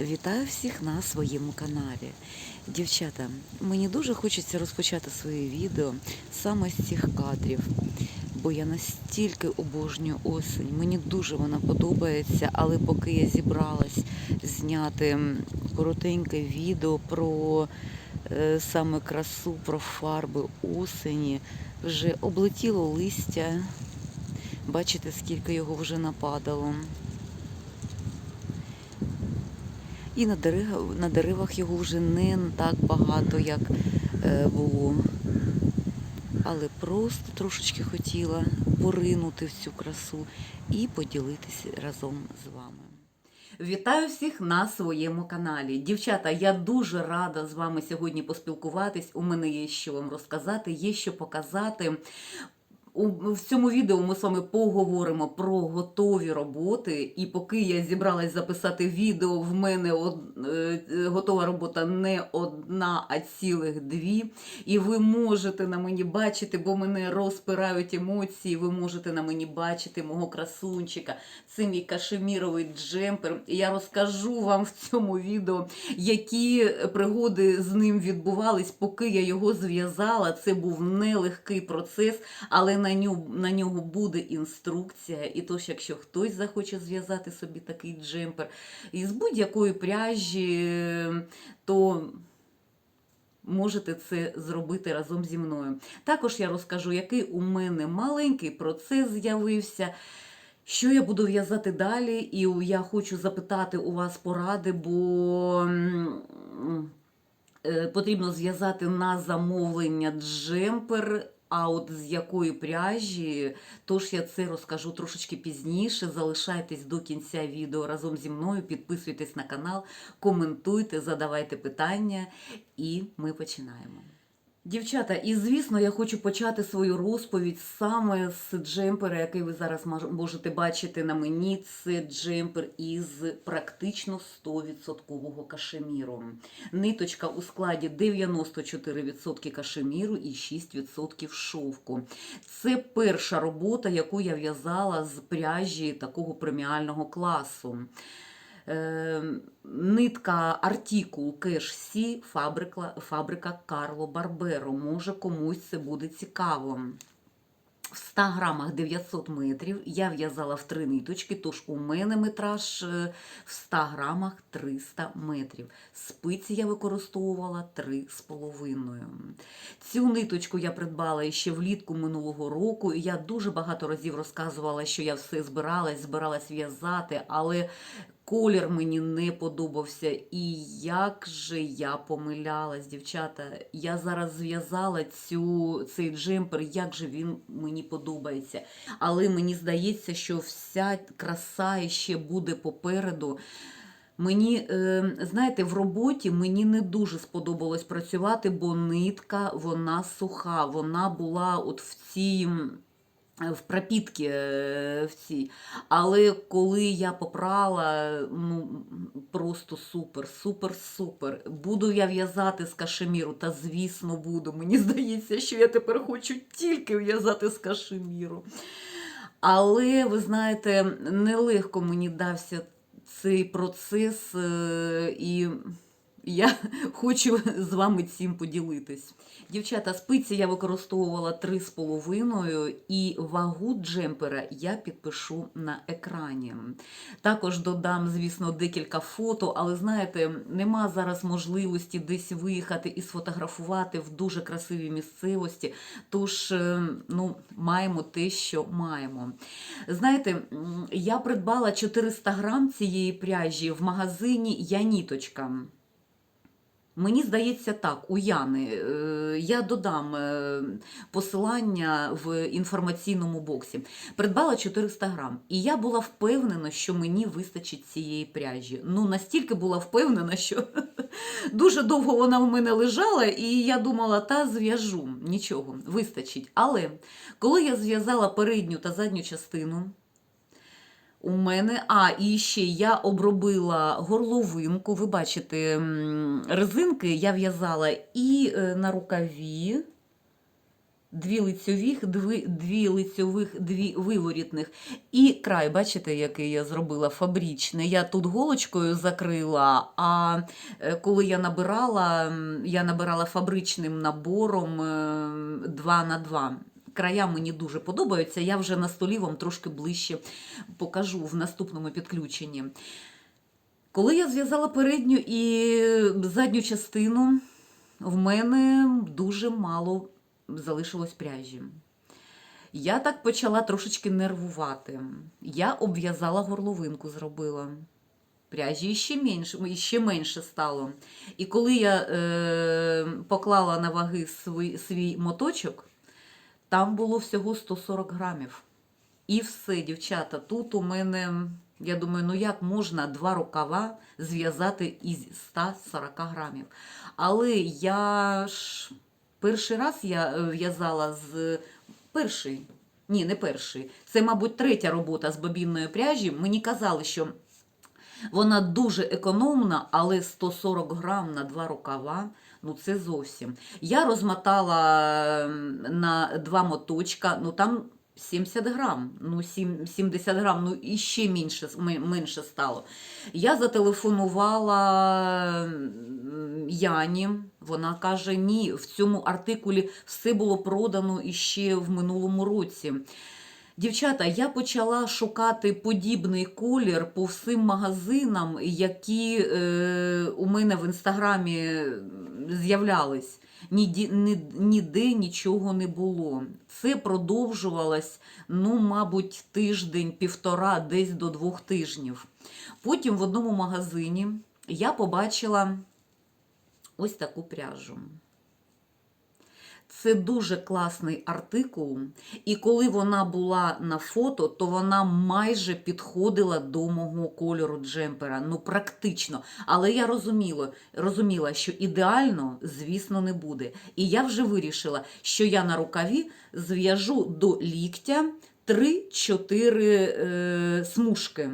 Вітаю всіх на своєму каналі. Дівчата, мені дуже хочеться розпочати своє відео саме з цих кадрів, бо я настільки обожнюю осінь. Мені дуже вона подобається, але поки я зібралась зняти коротеньке відео про е, саме красу, про фарби осені, вже облетіло листя. Бачите, скільки його вже нападало. І на деревах, на деревах його вже не так багато, як е, було. Але просто трошечки хотіла поринути в цю красу і поділитися разом з вами. Вітаю всіх на своєму каналі. Дівчата, я дуже рада з вами сьогодні поспілкуватись. У мене є що вам розказати, є що показати. У в цьому відео ми з вами поговоримо про готові роботи. І поки я зібралась записати відео, в мене од, е, готова робота не одна, а цілих дві. І ви можете на мені бачити, бо мене розпирають емоції. Ви можете на мені бачити мого красунчика. Це мій кашеміровий джемпер. І я розкажу вам в цьому відео, які пригоди з ним відбувались, поки я його зв'язала. Це був нелегкий процес, але на нього, на нього буде інструкція. І тож, якщо хтось захоче зв'язати собі такий джемпер із будь-якої пряжі, то можете це зробити разом зі мною. Також я розкажу, який у мене маленький процес з'явився. Що я буду в'язати далі, і я хочу запитати у вас поради, бо е, потрібно зв'язати на замовлення джемпер. А от з якої пряжі, тож я це розкажу трошечки пізніше. Залишайтесь до кінця відео разом зі мною, підписуйтесь на канал, коментуйте, задавайте питання, і ми починаємо. Дівчата, і звісно, я хочу почати свою розповідь саме з джемпера, який ви зараз можете бачити на мені. Це джемпер із практично 100% кашеміру. Ниточка у складі 94% кашеміру і 6% шовку. Це перша робота, яку я в'язала з пряжі такого преміального класу. Е, нитка артикул Кеш Сі, фабрика, фабрика Карло Барберо. Може комусь це буде цікаво. В 100 грамах 900 метрів я в'язала в три ниточки, тож у мене метраж е, в 100 грамах 300 метрів. Спиці я використовувала 3,5. Цю ниточку я придбала ще влітку минулого року, і я дуже багато разів розказувала, що я все збиралась, збиралась в'язати, але колір мені не подобався. І як же я помилялась, дівчата. Я зараз зв'язала цю, цей джемпер, як же він мені подобається. Але мені здається, що вся краса ще буде попереду. Мені, е, знаєте, в роботі мені не дуже сподобалось працювати, бо нитка вона суха. Вона була от в цій. В пропітки е, в цій. Але коли я попрала, ну просто супер, супер, супер. Буду я в'язати з кашеміру, та звісно буду. Мені здається, що я тепер хочу тільки в'язати з кашеміру. Але ви знаєте, нелегко мені дався цей процес, е, і я хочу з вами цим поділитись. Дівчата, спиці я використовувала 3,5 і вагу джемпера я підпишу на екрані. Також додам, звісно, декілька фото, але знаєте, нема зараз можливості десь виїхати і сфотографувати в дуже красивій місцевості. Тож, е, ну, маємо те, що маємо. Знаєте, я придбала 400 грам цієї пряжі в магазині Яніточка. Мені здається так, у Яни. Е, Я додам е, посилання в інформаційному боксі. Придбала 400 грам. І я була впевнена, що мені вистачить цієї пряжі. Ну, настільки була впевнена, що дуже довго вона в мене лежала, і я думала, та зв'яжу. Нічого, вистачить. Але коли я зв'язала передню та задню частину, у мене, а, і ще я обробила горловинку. Ви бачите, резинки я в'язала і е, на рукаві, дві лицьових, дві, дві лицьових, дві виворітних. І край, бачите, який я зробила фабричний. Я тут голочкою закрила, а е, коли я набирала, я набирала фабричним набором 2 на 2. Края мені дуже подобаються. Я вже на столі вам трошки ближче покажу в наступному підключенні. Коли я зв'язала передню і задню частину, в мене дуже мало залишилось пряжі. Я так почала трошечки нервувати. Я обв'язала горловинку, зробила. Пряжі ще менше, ще менше стало. І коли я е, поклала на ваги свій, свій моточок, там було всього 140 грамів. І все, дівчата, тут у мене, я думаю, ну як можна два рукава зв'язати із 140 грамів. Але я ж перший раз я е, в'язала з перший, ні, не перший. Це, мабуть, третя робота з бобінної пряжі. Мені казали, що вона дуже економна, але 140 грам на два рукава. Ну, це зовсім. Я розмотала ем, на два моточка, ну там 70 грам, ну 70 грам, ну і ще менше, менше стало. Я зателефонувала Яні. Вона каже: ні, в цьому артикулі все було продано іще в минулому році. Дівчата, я почала шукати подібний колір по всім магазинам, які е, у мене в інстаграмі з'являлись. Ніде нічого не було. Це продовжувалось, ну, мабуть, тиждень, півтора, десь до двох тижнів. Потім в одному магазині я побачила ось таку пряжу. Це дуже класний артикул, і коли вона була на фото, то вона майже підходила до мого кольору джемпера. Ну, практично. Але я розуміла, розуміла, що ідеально, звісно, не буде. І я вже вирішила, що я на рукаві зв'яжу до ліктя 3-4 е, смужки.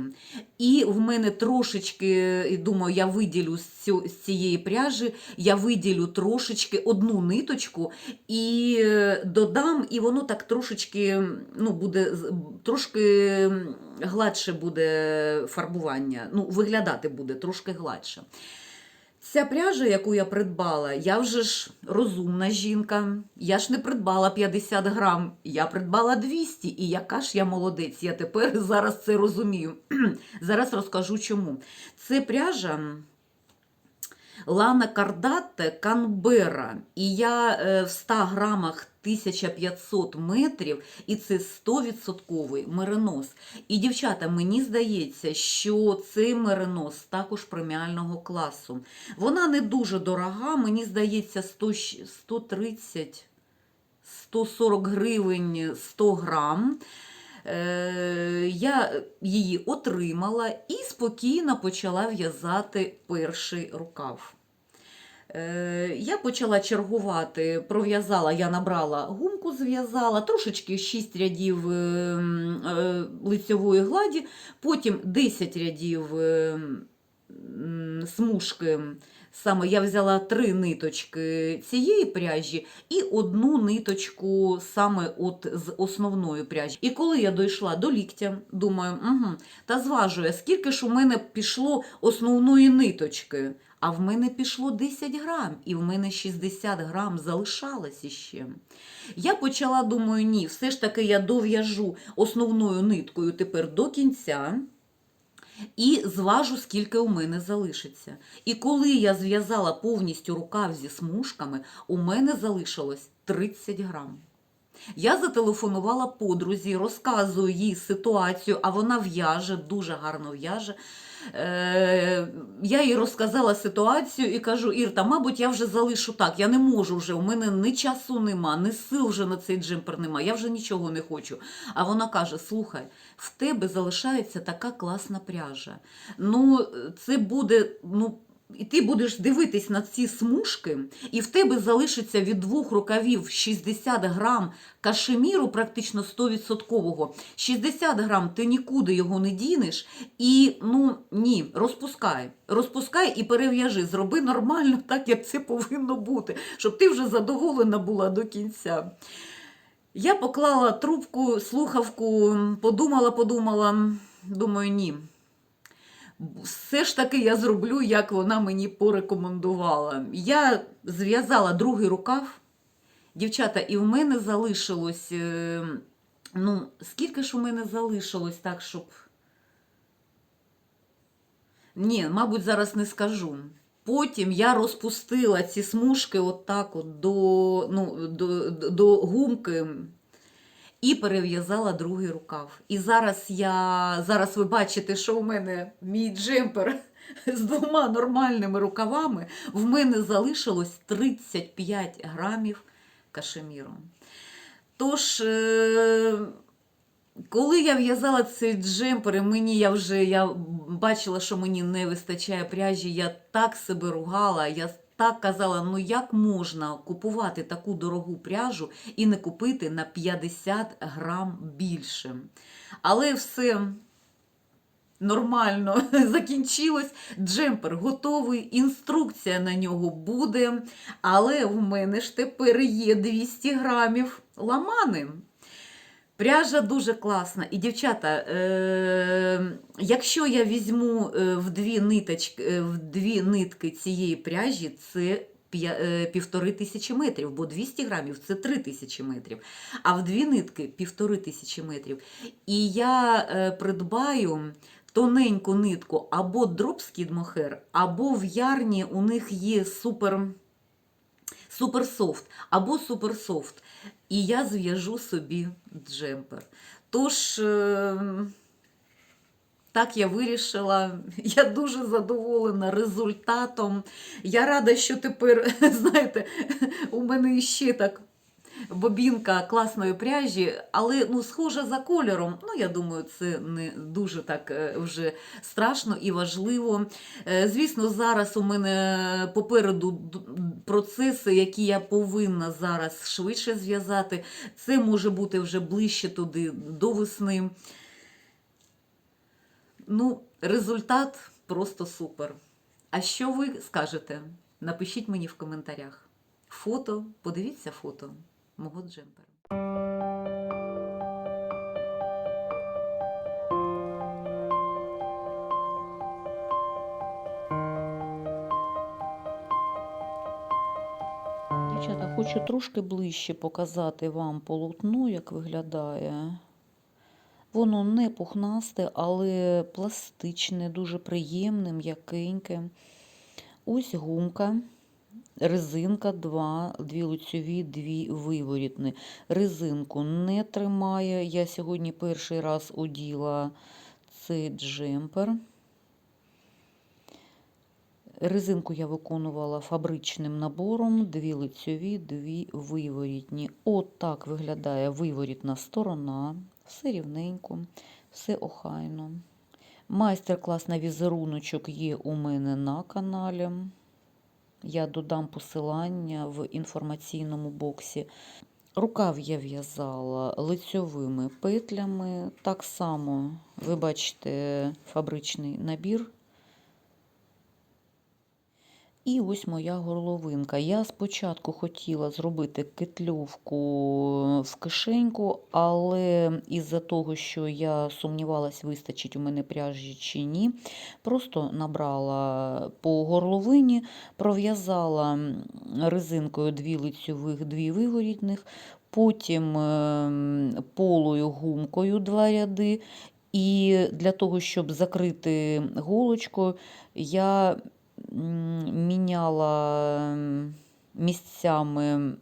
І в мене трошечки, думаю, я виділю з цієї пряжі, я виділю трошечки одну ниточку і е, додам, і воно так трошечки ну, буде трошки гладше буде фарбування. Ну, виглядати буде трошки гладше. Ця пряжа, яку я придбала, я вже ж розумна жінка. Я ж не придбала 50 грам, я придбала 200. І яка ж я молодець, я тепер зараз це розумію. зараз розкажу чому. Це пряжа Лана Кардатте Канбера. І я е, в 100 грамах 1500 метрів, і це 100% меринос. І, дівчата, мені здається, що цей меринос також преміального класу. Вона не дуже дорога, мені здається, 100, 130 140 гривень 100 грам. Е, Я її отримала і спокійно почала в'язати перший рукав. Е, Я почала чергувати, пров'язала, я набрала гумку, зв'язала, трошечки 6 рядів е, е, лицьової гладі, потім 10 рядів е, смужки. Саме я взяла три ниточки цієї пряжі і одну ниточку саме от з основної пряжі. І коли я дійшла до ліктя, думаю, угу, та зважую, скільки ж у мене пішло основної ниточки. А в мене пішло 10 грам, і в мене 60 грам залишалось іще. Я почала, думаю, ні, все ж таки я дов'яжу основною ниткою тепер до кінця. І зважу, скільки у мене залишиться. І коли я зв'язала повністю рукав зі смужками, у мене залишилось 30 грам. Я зателефонувала подрузі, розказую їй ситуацію, а вона в'яже, дуже гарно в'яже. Е, я їй розказала ситуацію і кажу: Ірта, мабуть, я вже залишу так. Я не можу вже, у мене ні часу нема, ні сил вже на цей джемпер нема, я вже нічого не хочу. А вона каже: слухай, в тебе залишається така класна пряжа. Ну, це буде, ну. І ти будеш дивитись на ці смужки, і в тебе залишиться від двох рукавів 60 грам кашеміру, практично 100%. 60 грам ти нікуди його не дінеш. І ну ні, розпускай. Розпускай і перев'яжи. Зроби нормально, так як це повинно бути, щоб ти вже задоволена була до кінця. Я поклала трубку, слухавку, подумала, подумала, думаю, ні. Все ж таки я зроблю, як вона мені порекомендувала. Я зв'язала другий рукав. Дівчата, і в мене залишилось. е, Ну, скільки ж у мене залишилось так, щоб. Ні, мабуть, зараз не скажу. Потім я розпустила ці смужки отак от до, ну, до, до гумки і перев'язала другий рукав. І зараз я зараз ви бачите, що у мене мій джемпер з двома нормальними рукавами. В мене залишилось 35 грамів кашеміру. Тож, е, коли я в'язала цей джемпер, мені я вже я бачила, що мені не вистачає пряжі, я так себе ругала, я так казала, ну як можна купувати таку дорогу пряжу і не купити на 50 грам більше. Але все нормально закінчилось. Джемпер готовий, інструкція на нього буде. Але в мене ж тепер є 200 грамів ламани. Пряжа дуже класна. І, дівчата, е- якщо я візьму е, в дві, ниточки, е, в дві нитки цієї пряжі, це е, півтори тисячі метрів, бо 200 грамів це три тисячі метрів, а в дві нитки півтори тисячі метрів. І я придбаю тоненьку нитку або дропскід мохер, або в ярні у них є супер. Суперсофт або суперсофт. І я зв'яжу собі джемпер. Тож, е, так я вирішила. Я дуже задоволена результатом. Я рада, що тепер, знаєте, у мене ще так бобінка класної пряжі, але ну, схожа за кольором. Ну, я думаю, це не дуже так е, вже страшно і важливо. Е, Звісно, зараз у мене попереду процеси, які я повинна зараз швидше зв'язати. Це може бути вже ближче туди до весни. Ну, результат просто супер. А що ви скажете? Напишіть мені в коментарях. Фото, подивіться фото мого джемпера. Дівчата, хочу трошки ближче показати вам полотно, як виглядає. Воно не пухнасте, але пластичне, дуже приємне, м'якеньке. Ось гумка, резинка, два, дві лицьові, дві виворітні. Резинку не тримає. Я сьогодні перший раз оділа цей джемпер. Резинку я виконувала фабричним набором, дві лицьові, дві виворітні. От так виглядає виворітна сторона. Все рівненько, все охайно. Майстер-клас на візеруночок є у мене на каналі. Я додам посилання в інформаційному боксі. Рукав я в'язала лицьовими петлями. Так само, ви бачите, фабричний набір. І ось моя горловинка. Я спочатку хотіла зробити кетльовку в кишеньку, але із-за того, що я сумнівалась, вистачить у мене пряжі чи ні, просто набрала по горловині, пров'язала резинкою дві лицьових, дві вигорітних, потім ем, полою гумкою два ряди. І для того, щоб закрити голочку, я міняла місцями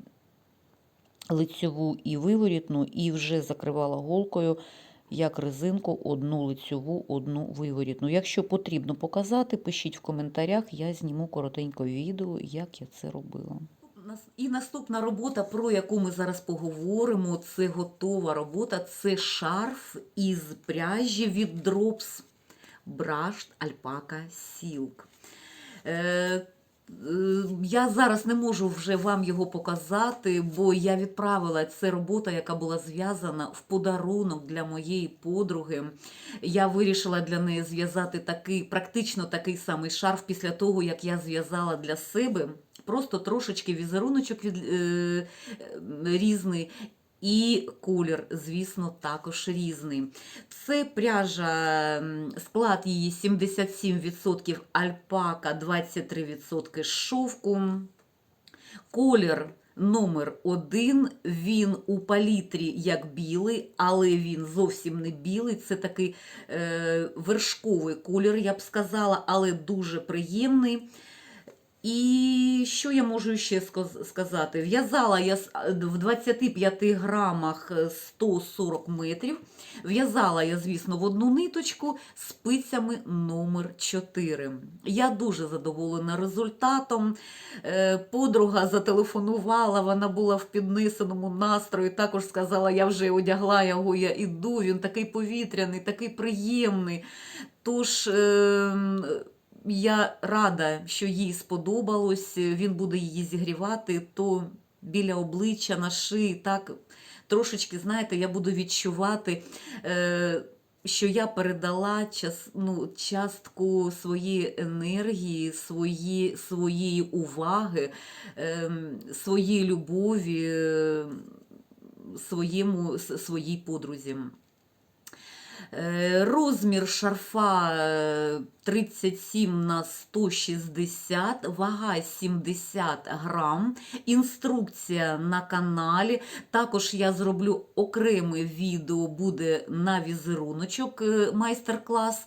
лицьову і виворітну, і вже закривала голкою як резинку одну лицьову, одну виворітну. Якщо потрібно показати, пишіть в коментарях, я зніму коротенько відео, як я це робила. І наступна робота, про яку ми зараз поговоримо, це готова робота. Це шарф із пряжі від Drops Brushed Alpaca Silk. Е, е, Я зараз не можу вже вам його показати, бо я відправила це робота, яка була зв'язана в подарунок для моєї подруги. Я вирішила для неї зв'язати такий, практично такий самий шарф після того, як я зв'язала для себе. Просто трошечки візеруночок від, е, е, різний. І колір, звісно, також різний. Це пряжа, склад її 77% альпака, 23% шовку. Колір номер один. Він у палітрі як білий, але він зовсім не білий. Це такий е, вершковий колір, я б сказала, але дуже приємний. І що я можу ще сказати? В'язала я з- в 25 грамах е, 140 метрів. В'язала я, звісно, в одну ниточку спицями номер 4. Я дуже задоволена результатом. Е, Подруга зателефонувала, вона була в піднесеному настрої, також сказала, я вже одягла його, я іду, він такий повітряний, такий приємний. Тож ем, я рада, що їй сподобалось, він буде її зігрівати, то біля обличчя, на шиї, так трошечки, знаєте, я буду відчувати. Е, що я передала час, ну, частку своєї енергії, свої, своєї уваги, ем, своєї любові е, своєму, своїй подрузі. Е, Розмір шарфа е, 37 на 160, вага 70 грам. Інструкція на каналі. Також я зроблю окреме відео, буде на візеруночок е, майстер-клас.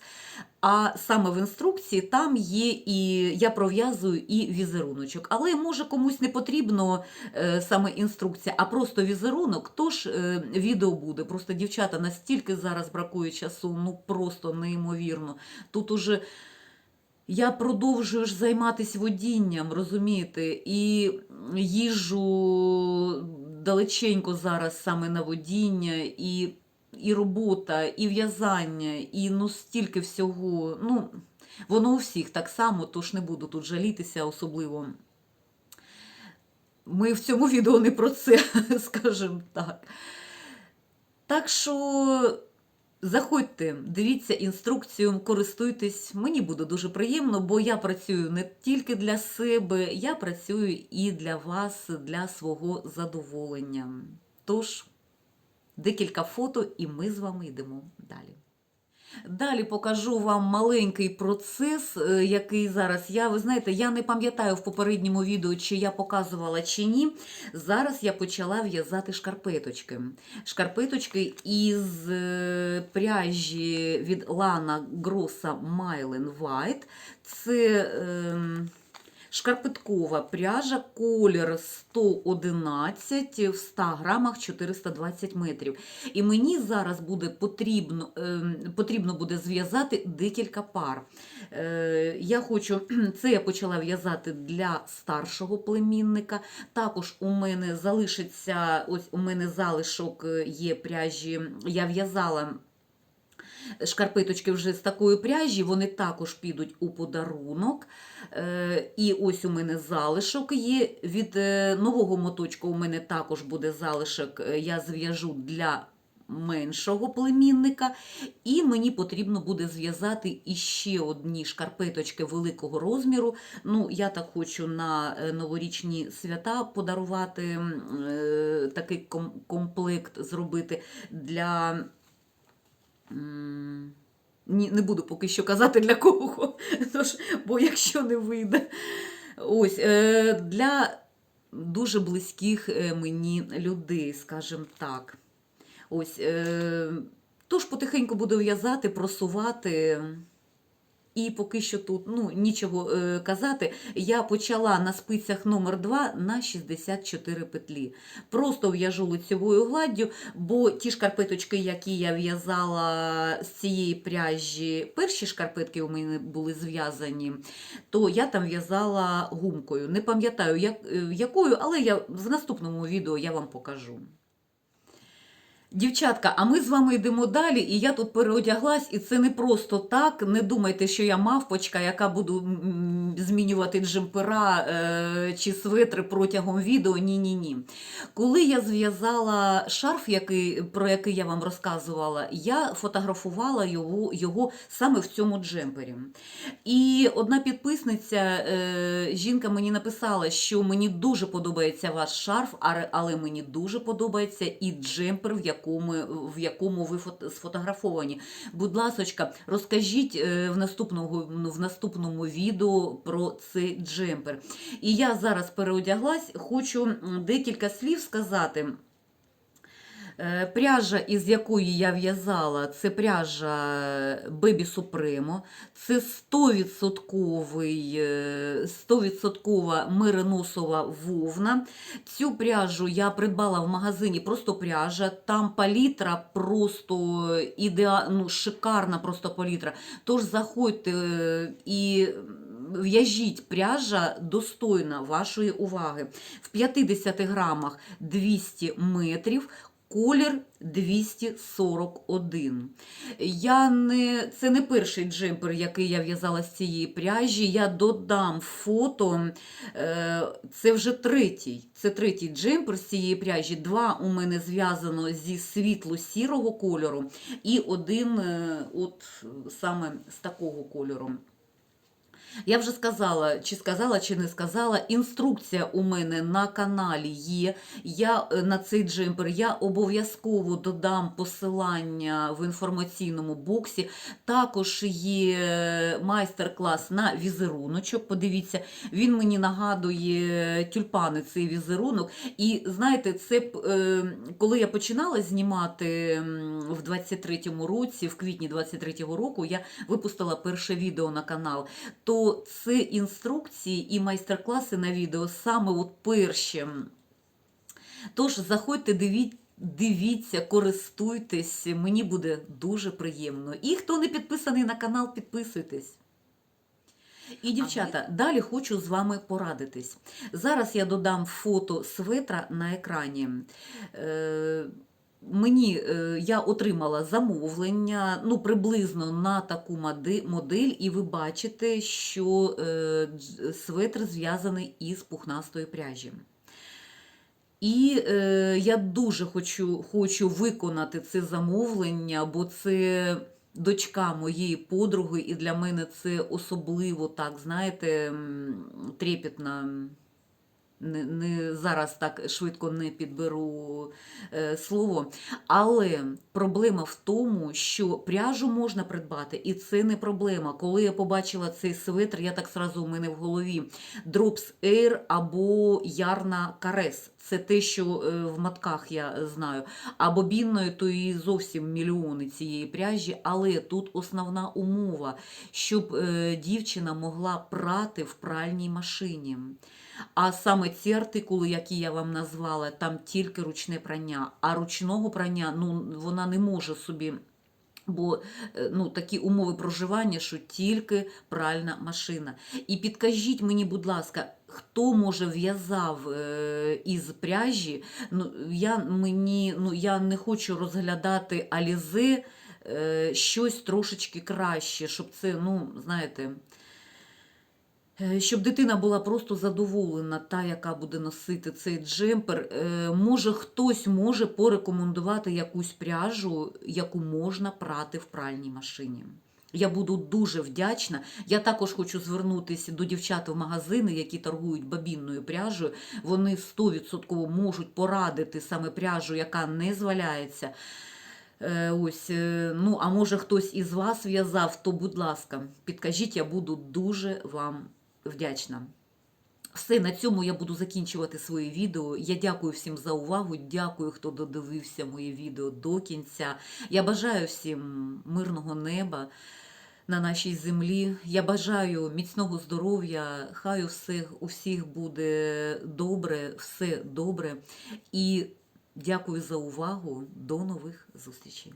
А саме в інструкції там є і я пров'язую і візеруночок. Але може комусь не потрібно е, саме інструкція, а просто візерунок. Тож е, відео буде. Просто дівчата настільки зараз бракує часу, ну просто неймовірно. Тут уже я продовжую ж займатися водінням, розумієте, і їжу далеченько зараз саме на водіння, і, і робота, і в'язання, і ну стільки всього. Ну, воно у всіх так само, тож не буду тут жалітися особливо. Ми в цьому відео не про це, скажімо так. Так що заходьте, дивіться інструкцію, користуйтесь. Мені буде дуже приємно, бо я працюю не тільки для себе, я працюю і для вас, для свого задоволення. Тож, декілька фото, і ми з вами йдемо далі. Далі покажу вам маленький процес, е, який зараз я, ви знаєте, я не пам'ятаю в попередньому відео, чи я показувала чи ні. Зараз я почала в'язати шкарпеточки. Шкарпеточки із е, пряжі від Lana Grossa Майлен White. Це ем, шкарпеткова пряжа, колір 111 в 100 грамах 420 метрів. І мені зараз буде потрібно, ем, потрібно буде зв'язати декілька пар. Е, Я хочу, це я почала в'язати для старшого племінника. Також у мене залишиться, ось у мене залишок е, є пряжі. Я в'язала шкарпеточки вже з такої пряжі, вони також підуть у подарунок. Е, І ось у мене залишок є. Від е, нового моточка у мене також буде залишок, е, я зв'яжу для меншого племінника. І мені потрібно буде зв'язати іще одні шкарпеточки великого розміру. Ну, я так хочу на новорічні свята подарувати такий комплект зробити для. Ні, не буду поки що казати для кого, бо якщо не вийде. Ось, е, для дуже близьких е, мені людей, скажімо так. Ось, е, тож потихеньку буду в'язати, просувати. І поки що тут ну, нічого е, казати. Я почала на спицях номер 2 на 64 петлі. Просто в'яжу лицьовою гладдю, бо ті шкарпеточки, які я в'язала з цієї пряжі, перші шкарпетки у мене були зв'язані, то я там в'язала гумкою. Не пам'ятаю, як, е, якою, але я в наступному відео я вам покажу. Дівчатка, а ми з вами йдемо далі, і я тут переодяглась, і це не просто так. Не думайте, що я мавпочка, яка буду змінювати джемпера е, чи свитри протягом відео. Ні, ні, ні. Коли я зв'язала шарф, який, про який я вам розказувала, я фотографувала його, його саме в цьому джемпері. І одна підписниця, е, жінка мені написала, що мені дуже подобається ваш шарф, але мені дуже подобається і джемпер, в якому, в якому ви фото- сфотографовані. Будь ласочка, розкажіть е, в наступному, ну, в наступному відео про цей джемпер. І я зараз переодяглась, хочу декілька слів сказати. Е, Пряжа, із якої я в'язала, це пряжа Baby Supremo. Це 100%, е, 100% вовна. Цю пряжу я придбала в магазині просто пряжа. Там палітра просто ідеа... ну, шикарна просто палітра. Тож заходьте е, і в'яжіть пряжа достойна вашої уваги. В 50 грамах 200 метрів. Колір 241. Я не, це не перший джемпер, який я в'язала з цієї пряжі. Я додам фото. Е, Це вже третій. Це третій джемпер з цієї пряжі. Два у мене зв'язано зі світло-сірого кольору, і один е, от саме з такого кольору. Я вже сказала, чи сказала, чи не сказала. Інструкція у мене на каналі є. Я е, на цей джемпер я обов'язково додам посилання в інформаційному боксі. Також є майстер-клас на візеруночок. Подивіться, він мені нагадує тюльпани цей візерунок. І знаєте, це е, коли я починала знімати в 23-му році, в квітні 23-го року, я випустила перше відео на канал. То це інструкції і майстер-класи на відео саме от перші. Тож заходьте, дивіться. Дивіться, користуйтесь, мені буде дуже приємно. І хто не підписаний на канал, підписуйтесь. І, дівчата, далі хочу з вами порадитись. Зараз я додам фото светра на екрані. Е, Мені е, я отримала замовлення ну, приблизно на таку модель, і ви бачите, що е, светр зв'язаний із пухнастої пряжі. І е, я дуже хочу, хочу виконати це замовлення, бо це дочка моєї подруги, і для мене це особливо так, знаєте, м, трепетно. Не, не зараз так швидко не підберу е, слово. Але проблема в тому, що пряжу можна придбати, і це не проблема. Коли я побачила цей светр, я так сразу у мене в голові Drops Air або Ярна Карес. Це те, що е, в матках я знаю. А бобінною то і зовсім мільйони цієї пряжі. Але тут основна умова, щоб е, дівчина могла прати в пральній машині. А саме ці артикули, які я вам назвала, там тільки ручне прання, а ручного прання ну, вона не може собі. Бо е, ну, такі умови проживання, що тільки пральна машина. І підкажіть мені, будь ласка, хто може в'язав із пряжі? Ну, я, мені, ну, я не хочу розглядати алізи е, щось трошечки краще, щоб це, ну, знаєте. Е, Щоб дитина була просто задоволена, та, яка буде носити цей джемпер, Е, може хтось може порекомендувати якусь пряжу, яку можна прати в пральній машині. Я буду дуже вдячна. Я також хочу звернутися до дівчат в магазини, які торгують бабінною пряжею. Вони 100% можуть порадити саме пряжу, яка не зваляється. Е, Ось, е, ну, а може хтось із вас в'язав, то, будь ласка, підкажіть, я буду дуже вам вдячна. Все, на цьому я буду закінчувати своє відео. Я дякую всім за увагу. Дякую, хто додивився моє відео до кінця. Я бажаю всім мирного неба на нашій землі. Я бажаю міцного здоров'я. Хай у всіх, у всіх буде добре, все добре. І дякую за увагу. До нових зустрічей.